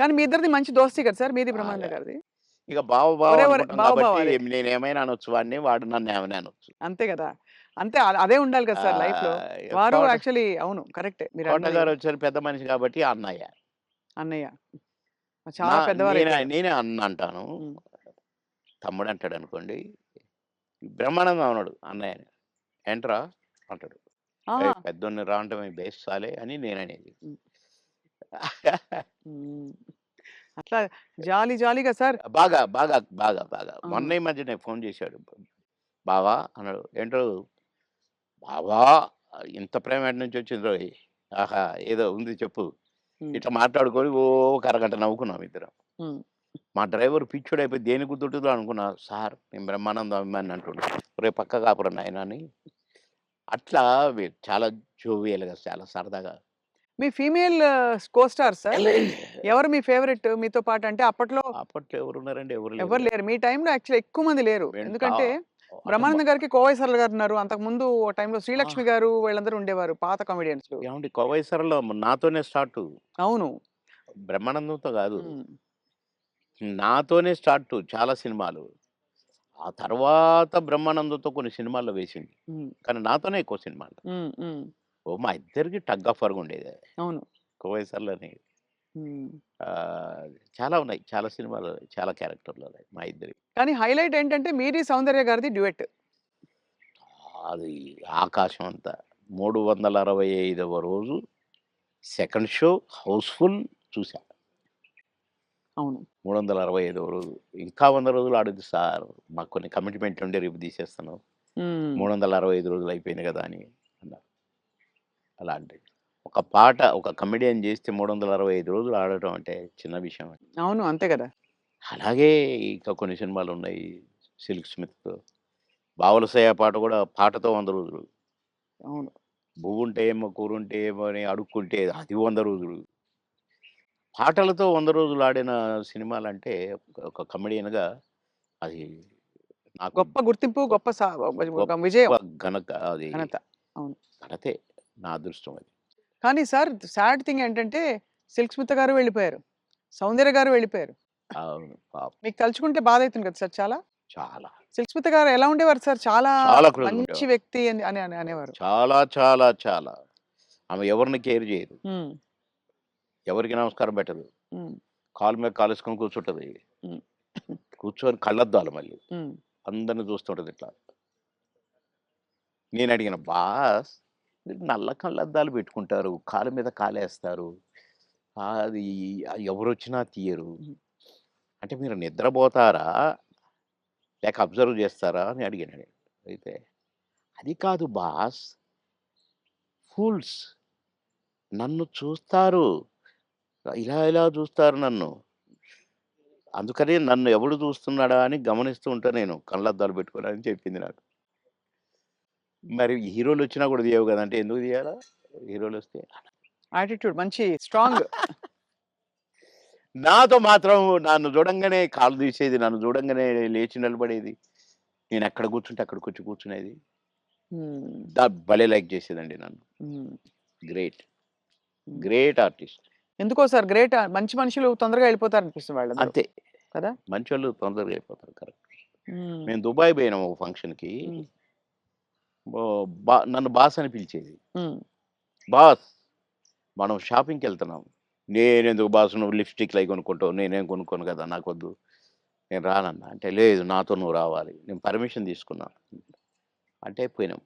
కానీ మీ ఇద్దరిది మంచి దోస్తీ కదా సార్? మీది బ్రహ్మానంద బాగా. గారిది. ఇక బావ బావ నేను ఏమైనా అనొచ్చు వాడిని వాడు నన్ను ఏమైనా అనొచ్చు. అంతే కదా. అంతే అదే ఉండాలి కదా సార్ లైఫ్లో వారు యాక్చువల్లీ అవును కరెక్టే. మీరు గారు వచ్చారు పెద్ద మనిషి కాబట్టి అన్నయ్య. అన్నయ్య. చాలా పెద్దవారు నేనే అన్న అంటాను. తమ్ముడు అంటాడు అనుకోండి బ్రహ్మానందం అన్నాడు అన్నయ్య. అని. ఏంట్రా? అంటాడు. పెద్దోన్ని రావటం బేస్ చాలే అని నేను అనేది ఉమ్. అట్లా జాలీ జాలీగా సార్. బాగా బాగా బాగా బాగా. మొన్న ఈ మధ్యనే ఫోన్ చేశాడు. బావా అన్నాడు ఏంటో బావా ఇంత ప్రేమ ఎక్కడి నుంచి వచ్చింది రోయ్ ఆహా ఏదో ఉంది చెప్పు. ఉమ్. ఇట్లా మాట్లాడుకొని ఓ ఒక అరగంట నవ్వుకున్నాం ఇద్దరం. ఉమ్. మా డ్రైవర్ పిచ్చుడు అయిపోయి దేని గుర్తుంటుందో అనుకున్నా సార్ నేను బ్రహ్మానందం అభిమాని అంటుండే రే పక్క కాపురం నాయన అని అట్లా వీ- చాలా జోవియల్గా చాలా సరదాగా మీ ఫీమేల్ కో స్టార్ సార్? ఎవరు మీ ఫేవరెట్? మీతో పాటు అంటే అప్పట్లో అప్పట్లో ఎవరు ఉన్నారండి ఎవరు ఎవరు లేరు. మీ టైంలో యాక్చువల్లీ ఎక్కువ మంది లేరు. ఎందుకంటే బ్రహ్మానంద గారికి కోవై సరళ గారు ఉన్నారు. అంతకు ముందు టైంలో శ్రీలక్ష్మి గారు వీళ్ళందరూ ఉండేవారు పాత కామెడియన్స్. ఏమండి? కోవైసరలో నాతోనే స్టార్ట్. అవును. బ్రహ్మానందంతో కాదు. నాతోనే స్టార్ట్ చాలా సినిమాలు. ఆ తర్వాత బ్రహ్మానందంతో కొన్ని సినిమాల్లో వేసింది. కానీ నాతోనే ఎక్కువ సినిమాలు. ఓ మా ఇద్దరికి టగ్ ఆఫ్ వరకు ఉండేది అవును. కోవైసర్లోని. చాలా ఉన్నాయి. చాలా సినిమాలు చాలా క్యారెక్టర్లు ఉన్నాయి మా ఇద్దరి కానీ హైలైట్ ఏంటంటే మీది సౌందర్య గారిది డ్యూయట్. అది ఆకాశం అంతా. మూడు వందల అరవై ఐదవ రోజు సెకండ్ షో హౌస్ఫుల్ చూసా అవును. మూడు వందల అరవై ఐదవ రోజు. ఇంకా వంద రోజులు ఆడుద్ది సార్. మాకు కొన్ని కమిట్మెంట్ ఉండే రేపు తీసేస్తాను. మూడు వందల అరవై ఐదు రోజులు అయిపోయింది కదా అని. అన్నారు అలాంటి ఒక పాట ఒక కమెడియన్ చేస్తే మూడు వందల అరవై ఐదు రోజులు ఆడటం అంటే చిన్న విషయం అవును. అంతే కదా! అలాగే ఇంకా కొన్ని సినిమాలు ఉన్నాయి. సిల్క్ స్మిత్తో. బావలసయ్య పాట కూడా పాటతో వంద రోజులు. అవును. పువ్వుంటే ఏమో కూరుంటే ఏమో అని అడుక్కుంటే అది వంద రోజులు. పాటలతో వంద రోజులు ఆడిన సినిమాలు అంటే ఒక కమెడియన్గా అది నాకు గొప్ప గుర్తింపు గొప్ప సా- ఒక గొప్ప విజయం. ఘనత అది. ఘనత. అవును. ఘనతే. నా అదృష్టం అది. కానీ సార్ సాడ్ థింగ్ ఏంటంటే సిల్క్ స్మిత గారు వెళ్ళిపోయారు. సౌందర్య గారు వెళ్ళిపోయారు. అవును. పాపం. మీకు తలుచుకుంటే బాధ అవుతుంది కదా సార్ చాలా? చాలా. సిల్క్ స్మిత గారు ఎలా ఉండేవారు సార్? చాలా మంచి. వ్యక్తి అని అని అని అనేవారు. చాలా చాలా చాలా. ఆమె ఎవరిని కేర్ చేయదు. ఉమ్, ఎవరికి నమస్కారం పెట్టదు. ఉమ్, కాలు మీద కాలేసుకొని కూర్చుంటది. ఉమ్. కూర్చొని కళ్ళద్దాలు మళ్ళీ. ఉమ్, అందరిని చూస్తుంటది ఇట్లా. నేను అడిగిన బాస్ నల్ల కళ్ళద్దాలు పెట్టుకుంటారు. కాలు మీద కాలేస్తారు. అది ఎవరు వచ్చినా తీయరు అంటే మీరు నిద్రపోతారా? లేక అబ్జర్వ్ చేస్తారా? అని అడిగాను అయితే అది కాదు బాస్. ఫూల్స్. నన్ను చూస్తారు. ఇలా ఇలా చూస్తారు నన్ను. అందుకని నన్ను ఎవడు చూస్తున్నాడా అని గమనిస్తూ ఉంటా నేను కళ్ళద్దాలు పెట్టుకోరా అని చెప్పింది నాకు. మరి హీరోలు వచ్చినా కూడా తీయవు కదా! అంటే ఎందుకు తీయాలా? హీరోలు వస్తే యాటిట్యూడ్ మంచి స్ట్రాంగ్ నాతో మాత్రం నన్ను చూడంగానే కాలు తీసేది నన్ను చూడంగానే లేచి నిలబడేది. నేను ఎక్కడ కూర్చుంటే అక్కడికి వచ్చి కూర్చునేది. భలే లైక్ చేసేదండి నన్ను. గ్రేట్. Great artist. ఎందుకో సార్ గ్రేట్ మంచి మనుషులు తొందరగా వెళ్ళిపోతారు అనిపిస్తుంది వాళ్ళు అంతే. కదా? మంచి వాళ్ళు తొందరగా అయిపోతారు కరెక్ట్. మేము దుబాయ్ పోయినాం ఒక ఫంక్షన్కి. నన్ను బాస్ అని పిలిచేది. బాస్ మనం షాపింగ్కి వెళ్తున్నాం. నేనెందుకు బాస్ నువ్వు లిప్స్టిక్లు అవి కొనుక్కుంటావు? నేనేం కొనుక్కోను కదా నాకు వద్దు నేను రానన్నా. అంటే లేదు నాతో నువ్వు రావాలి. నేను పర్మిషన్ తీసుకున్నా. అంటే పోయినాం.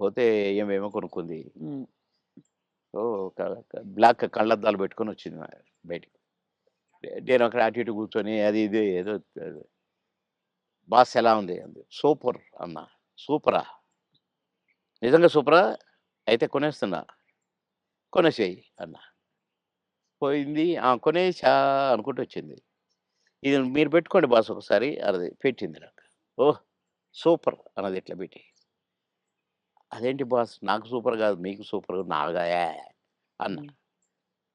పోతే ఏమేమో కొనుక్కుంది. సో బ్లాక్ కళ్ళద్దాలు పెట్టుకొని వచ్చింది బయటికి. నేను అక్కడ అటు ఇటు కూర్చొని అది ఇది ఏదో. బాస్ ఎలా ఉంది? అంది. సూపర్ అన్న. సూపరా. నిజంగా సూపరా? అయితే కొనేస్తున్నా. కొనేసేయి అన్న. పోయింది. ఆ కొనేసా అనుకుంటూ వచ్చింది. ఇది మీరు పెట్టుకోండి బాస్ ఒకసారి అది పెట్టింది నాకు. ఓహ్! సూపర్ అన్నది ఇట్లా పెట్టి. అదేంటి బాస్? నాకు సూపర్ కాదు మీకు సూపర్ నాగా అన్న.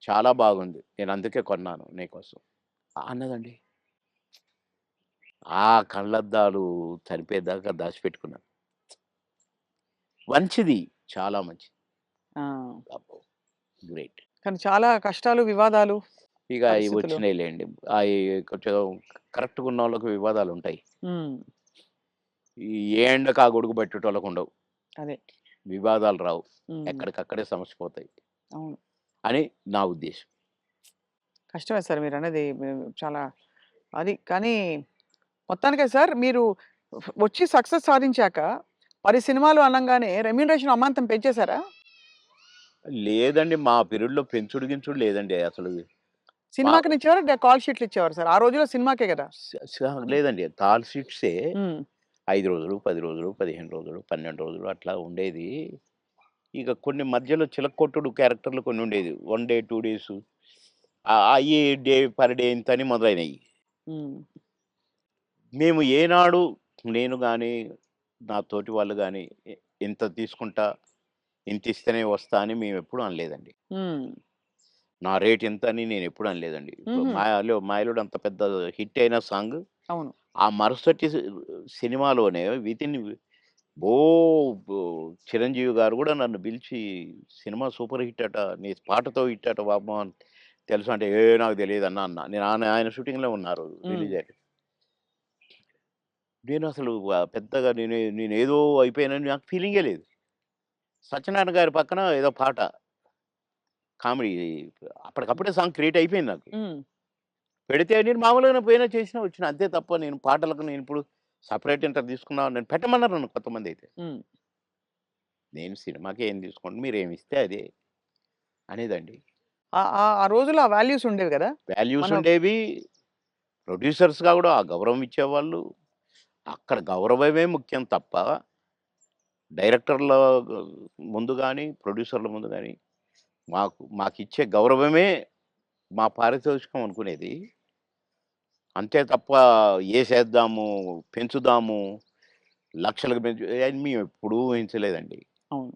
చాలా బాగుంది. నేను అందుకే కొన్నాను నీకోసం అన్నదండి. ఆ కళ్ళద్దాలు చనిపోయేదాకా దాచిపెట్టుకున్నాను. మంచిది చాలా మంచిది గ్రేట్ కానీ చాలా కష్టాలు వివాదాలు ఇక అయి పరిస్థితులు. వచ్చినాయిలెండి. అయి కొంచెం కరెక్ట్‌గా ఉన్నోళ్ళకి వివాదాలుంటాయి. హ్మ్. ఈ ఏ ఎండకు ఆ గొడుగు పట్టేటోళ్ళకుండవు. అదే. వివాదాలు రావు. ఎక్కడికక్కడే సమసిపోతాయి. అవును. అని నా ఉద్దేశం. కష్టమే సార్ మీరన్నది మేము చాలా అది కానీ మొత్తానికే సార్ మీరు వచ్చి సక్సెస్ సాధించాక 10 సినిమాలు అనంగానే రెమ్యూనరేషన్ అమాంతం పెంచేసారా? లేదండి. మా పీరియడ్‌లో పెంచుడు గించుడు లేదండి అసలు. మా సినిమాకినిచ్చేవారా? డ కాల్ షీట్లు ఇచ్చేవారా సార్? ఆ రోజుల్లో సినిమాకే స లేదండి. కాల్ షీట్సే. 5 రోజులు, 10 రోజులు, 15 రోజులు, 12 రోజులు అట్లా ఉండేది. ఇక కొన్ని మధ్యలో చిలక్కొట్టుడు క్యారెక్టర్‌లు కొన్ని ఉండేది. 1 డే, 2 డేసు. అయ్యి డే పర్ డే ఇంతని మొదలైనయి. హ్మ్. మేము ఏనాడు నేను గాని, నా తోటి వాళ్ళు ఇ ఇంత తీసుకుంటా, ఇంతిస్తేనే వస్తా అని మేమెప్పుడూ అనలేదండి. హ్మ్. నా రేట్ ఇంత అని నేనెప్పుడు అనలేదండి. ఇప్పుడు హుహు. 'మాయలో మాయలోడు' అంత పెద్ద హిట్ అయిన సాంగ్. అవును. ఆ మరుసటి సినిమాలోనే వితిన్ ఓహ్! బో చిరంజీవి గారు గూడా నన్ను పిలిచి "సినిమా సూపర్ హిట్ అట. నీ పాటతో హిట్ అట బాబు" అని తెలుసా అంటే, "ఏ నాకు తెలీదన్నా" అన్నా. నేను ఆయన షూటింగ్‌లో ఉన్నారు. రిలీజ్ నేనసలు ఆహ్, పెద్దగా నేనే నేనేదో అయిపోయానని నాకు ఫీలింగే లేదు. సత్యనారాయణ గారి పక్కన ఏదో పాట. కామెడీ అప్పటికప్పుడే సాంగ్ క్రియేట్ అయిపోయింది నాకు. పెడితే నేను మామూలుగానే పోయినా, చేసినా, వచ్చినా. అంతే తప్ప నేను పాటలకు నేనిప్పుడు సెపరేట్ ఇంత తీసుకున్నా నన్ను పెట్టమన్నారు నన్ను కొంతమందైతే. హ్మ్. నేను సినిమాకి ఏం తీసుకోండి మీరేమిస్తే అదే. అనేదండి. ఆ ఆ ఆ రోజుల్లో ఆ వాల్యూస్ ఉండేవి గదా! వాల్యూస్ మన ఉండేవి. ప్రొడ్యూసర్స్‌గా గూడా ఆ గౌరవం ఇచ్చేవాళ్ళు. అక్కడ గౌరవమే ముఖ్యం తప్ప డైరెక్టర్ల ముందు కానీ ప్రొడ్యూసర్ల ముందు కానీ మాకు మాకు ఇచ్చే గౌరవమే మా పారితోషికం అనుకునేది. అంతే తప్ప ఏసేద్దాము, పెంచుదాము, లక్షలకు పెంచు మేము ఎప్పుడు ఊహించలేదండి. అవును.